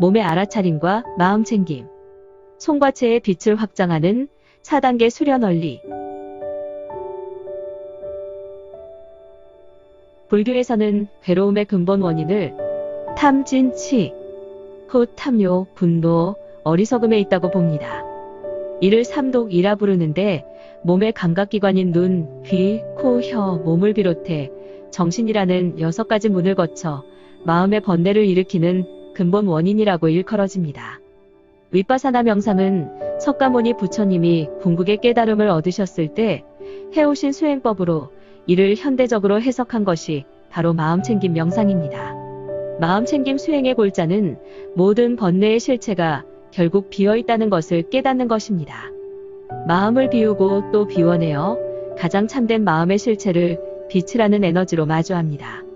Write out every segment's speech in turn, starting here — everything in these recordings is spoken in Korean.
몸의 알아차림과 마음 챙김. 송과체의 빛을 확장하는 4단계 수련 원리. 불교에서는 괴로움의 근본 원인을 탐, 진, 치, 후, 탐요, 분노, 어리석음에 있다고 봅니다. 이를 삼독이라 부르는데 몸의 감각기관인 눈, 귀, 코, 혀, 몸을 비롯해 정신이라는 여섯 가지 문을 거쳐 마음의 번뇌를 일으키는 근본 원인이라고 일컬어집니다. 윗바사나 명상은 석가모니 부처님이 궁극의 깨달음을 얻으셨을 때 해오신 수행법으로 이를 현대적으로 해석한 것이 바로 마음챙김 명상입니다. 마음챙김 수행의 골자는 모든 번뇌의 실체가 결국 비어 있다는 것을 깨닫는 것입니다. 마음을 비우고 또 비워내어 가장 참된 마음의 실체를 빛이라는 에너지로 마주합니다.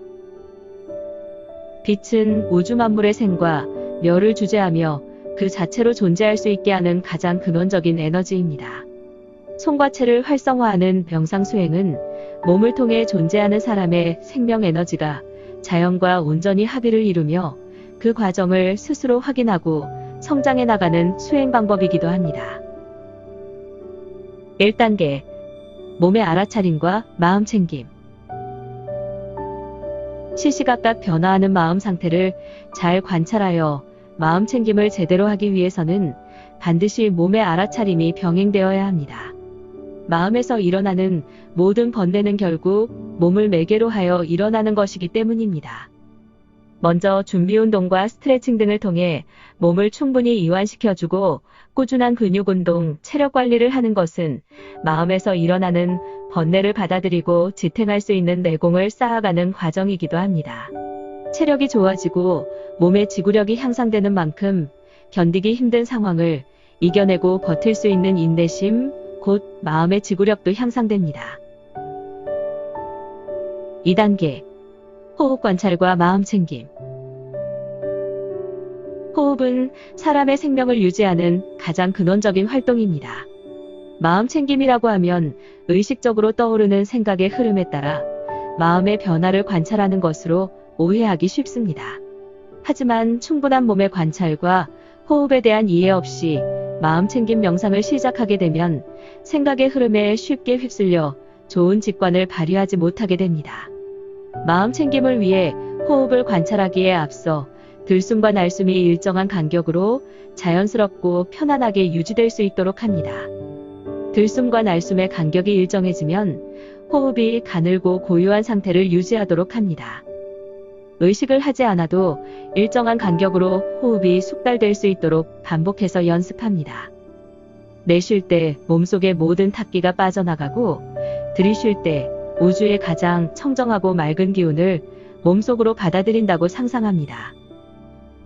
빛은 우주 만물의 생과 멸을 주재하며 그 자체로 존재할 수 있게 하는 가장 근원적인 에너지입니다. 손과체를 활성화하는 명상 수행은 몸을 통해 존재하는 사람의 생명 에너지가 자연과 온전히 합의를 이루며 그 과정을 스스로 확인하고 성장해 나가는 수행 방법이기도 합니다. 1단계 몸의 알아차림과 마음 챙김 시시각각 변화하는 마음 상태를 잘 관찰하여 마음 챙김을 제대로 하기 위해서는 반드시 몸의 알아차림이 병행되어야 합니다. 마음에서 일어나는 모든 번뇌는 결국 몸을 매개로 하여 일어나는 것이기 때문입니다. 먼저 준비 운동과 스트레칭 등을 통해 몸을 충분히 이완시켜주고 꾸준한 근육 운동, 체력 관리를 하는 것은 마음에서 일어나는 번뇌를 받아들이고 지탱할 수 있는 내공을 쌓아가는 과정이기도 합니다. 체력이 좋아지고 몸의 지구력이 향상되는 만큼 견디기 힘든 상황을 이겨내고 버틸 수 있는 인내심, 곧 마음의 지구력도 향상됩니다. 2단계 호흡 관찰과 마음 챙김 호흡은 사람의 생명을 유지하는 가장 근원적인 활동입니다. 마음 챙김이라고 하면 의식적으로 떠오르는 생각의 흐름에 따라 마음의 변화를 관찰하는 것으로 오해하기 쉽습니다. 하지만 충분한 몸의 관찰과 호흡에 대한 이해 없이 마음 챙김 명상을 시작하게 되면 생각의 흐름에 쉽게 휩쓸려 좋은 직관을 발휘하지 못하게 됩니다. 마음 챙김을 위해 호흡을 관찰하기에 앞서 들숨과 날숨이 일정한 간격으로 자연스럽고 편안하게 유지될 수 있도록 합니다. 들숨과 날숨의 간격이 일정해지면 호흡이 가늘고 고요한 상태를 유지하도록 합니다. 의식을 하지 않아도 일정한 간격으로 호흡이 숙달될 수 있도록 반복해서 연습합니다. 내쉴 때 몸속의 모든 탁기가 빠져나가고 들이쉴 때 우주의 가장 청정하고 맑은 기운을 몸속으로 받아들인다고 상상합니다.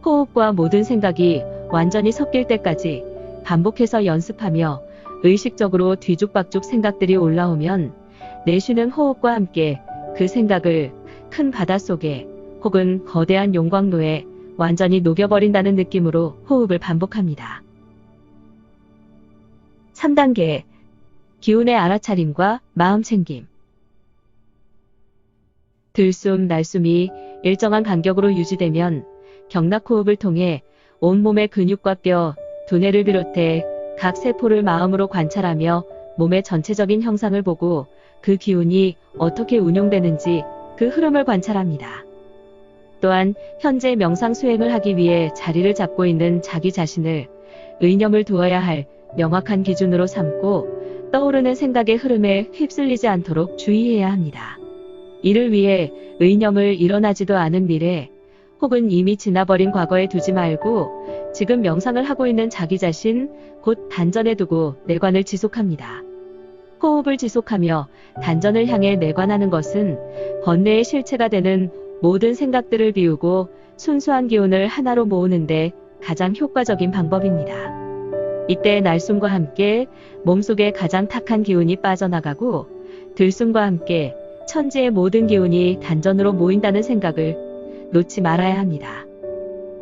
호흡과 모든 생각이 완전히 섞일 때까지 반복해서 연습하며 의식적으로 뒤죽박죽 생각들이 올라오면 내쉬는 호흡과 함께 그 생각을 큰 바닷속에 혹은 거대한 용광로에 완전히 녹여버린다는 느낌으로 호흡을 반복합니다. 3단계 기운의 알아차림과 마음 챙김 들숨, 날숨이 일정한 간격으로 유지되면 경락호흡을 통해 온몸의 근육과 뼈, 두뇌를 비롯해 각 세포를 마음으로 관찰하며 몸의 전체적인 형상을 보고 그 기운이 어떻게 운용되는지 그 흐름을 관찰합니다. 또한 현재 명상 수행을 하기 위해 자리를 잡고 있는 자기 자신을 의념을 두어야 할 명확한 기준으로 삼고 떠오르는 생각의 흐름에 휩쓸리지 않도록 주의해야 합니다. 이를 위해 의념을 일어나지도 않은 미래 혹은 이미 지나버린 과거에 두지 말고 지금 명상을 하고 있는 자기 자신 곧 단전에 두고 내관을 지속합니다. 호흡을 지속하며 단전을 향해 내관하는 것은 번뇌의 실체가 되는 모든 생각들을 비우고 순수한 기운을 하나로 모으는데 가장 효과적인 방법입니다. 이때 날숨과 함께 몸속에 가장 탁한 기운이 빠져나가고 들숨과 함께 천지의 모든 기운이 단전으로 모인다는 생각을 놓지 말아야 합니다.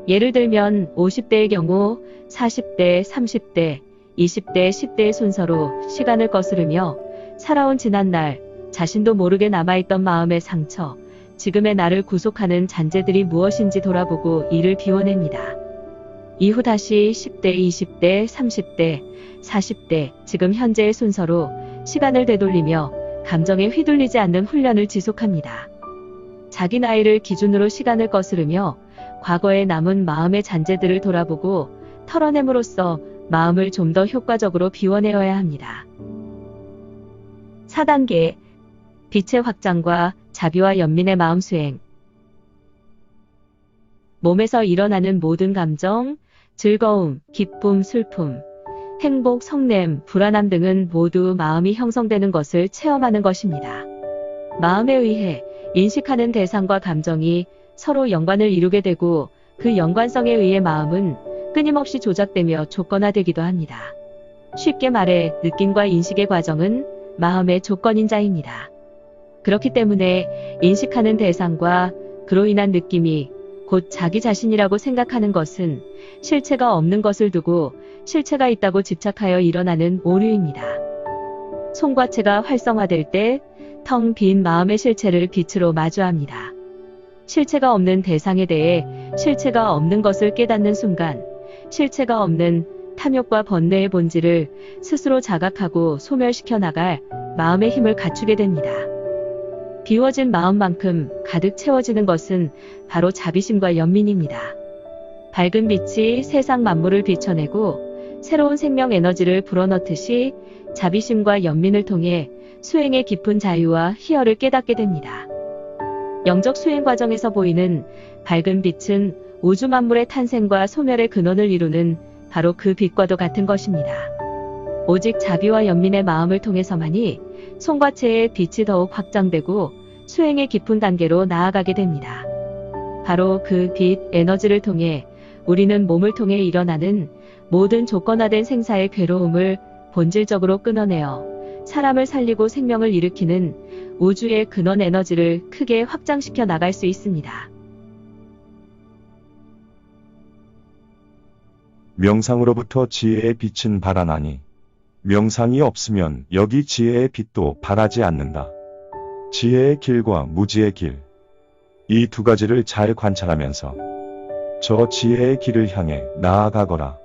예를 들면 50대의 경우 40대, 30대, 20대, 10대의 순서로 시간을 거스르며 살아온 지난날 자신도 모르게 남아있던 마음의 상처, 지금의 나를 구속하는 잔재들이 무엇인지 돌아보고 이를 비워냅니다. 이후 다시 10대, 20대, 30대, 40대, 지금 현재의 순서로 시간을 되돌리며 감정에 휘둘리지 않는 훈련을 지속합니다. 자기 나이를 기준으로 시간을 거스르며 과거에 남은 마음의 잔재들을 돌아보고 털어냄으로써 마음을 좀 더 효과적으로 비워내어야 합니다. 4단계 빛의 확장과 자비와 연민의 마음 수행 몸에서 일어나는 모든 감정, 즐거움, 기쁨, 슬픔, 행복, 성냄, 불안함 등은 모두 마음이 형성되는 것을 체험하는 것입니다. 마음에 의해 인식하는 대상과 감정이 서로 연관을 이루게 되고 그 연관성에 의해 마음은 끊임없이 조작되며 조건화되기도 합니다. 쉽게 말해 느낌과 인식의 과정은 마음의 조건인자입니다. 그렇기 때문에 인식하는 대상과 그로 인한 느낌이 곧 자기 자신이라고 생각하는 것은 실체가 없는 것을 두고 실체가 있다고 집착하여 일어나는 오류입니다. 송과체가 활성화될 때 텅 빈 마음의 실체를 빛으로 마주합니다. 실체가 없는 대상에 대해 실체가 없는 것을 깨닫는 순간 실체가 없는 탐욕과 번뇌의 본질을 스스로 자각하고 소멸시켜 나갈 마음의 힘을 갖추게 됩니다. 비워진 마음만큼 가득 채워지는 것은 바로 자비심과 연민입니다. 밝은 빛이 세상 만물을 비춰내고 새로운 생명 에너지를 불어넣듯이 자비심과 연민을 통해 수행의 깊은 자유와 희열을 깨닫게 됩니다. 영적 수행 과정에서 보이는 밝은 빛은 우주 만물의 탄생과 소멸의 근원을 이루는 바로 그 빛과도 같은 것입니다. 오직 자비와 연민의 마음을 통해서만이 송과체의 빛이 더욱 확장되고 수행의 깊은 단계로 나아가게 됩니다. 바로 그 빛 에너지를 통해 우리는 몸을 통해 일어나는 모든 조건화된 생사의 괴로움을 본질적으로 끊어내어 사람을 살리고 생명을 일으키는 우주의 근원 에너지를 크게 확장시켜 나갈 수 있습니다. 명상으로부터 지혜의 빛은 발하나니 명상이 없으면 여기 지혜의 빛도 발하지 않는다. 지혜의 길과 무지의 길. 이 두 가지를 잘 관찰하면서 저 지혜의 길을 향해 나아가거라.